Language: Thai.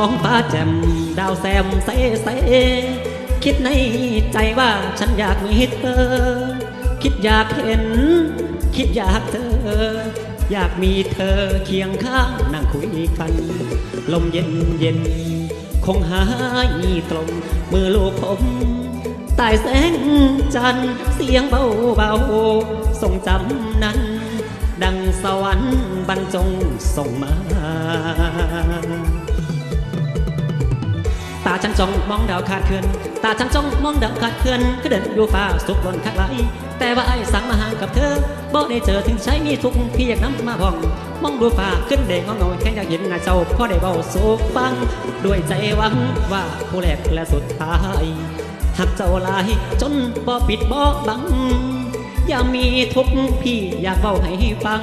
องฟ้าแจ่มดาวแซมใสใสคิดในใจว่าฉันอยากมีเธอ คิดอยากเห็น คิดอยากเธอ อยากมีเธอเคียงข้างนั่งคุยกัน ลมเย็นเย็น คงหายตรงมือลูกผมใต้แสงจันทร์เสียงเบาเบาทรงจำนั้น ดังสวรรค์บรรจงส่งมา ตาฉันจ้องมองดาวขาดเคลื่อน ตาฉันจ้องมองดาวขาดเคลื่อนก็เดินดูฟ้าสุกบนข้างไหลแต่ว่าไอ้สั่งมาห่างกับเธอบ่ได้เจอถึงใช้มีทุกพี่อยากน้ำมาพอง มองดูฟ้าขึ้นเด้งงงอยแค่อยากเห็นหน้าเจ้าพ่อได้เบาสุกฟัง ด้วยใจหวังว่าผู้แรกและสุดท้ายหักเจ้าลายจนบ่ปิดบ่บังอย่ามีทุกข์พี่อยากเบาให้ฟัง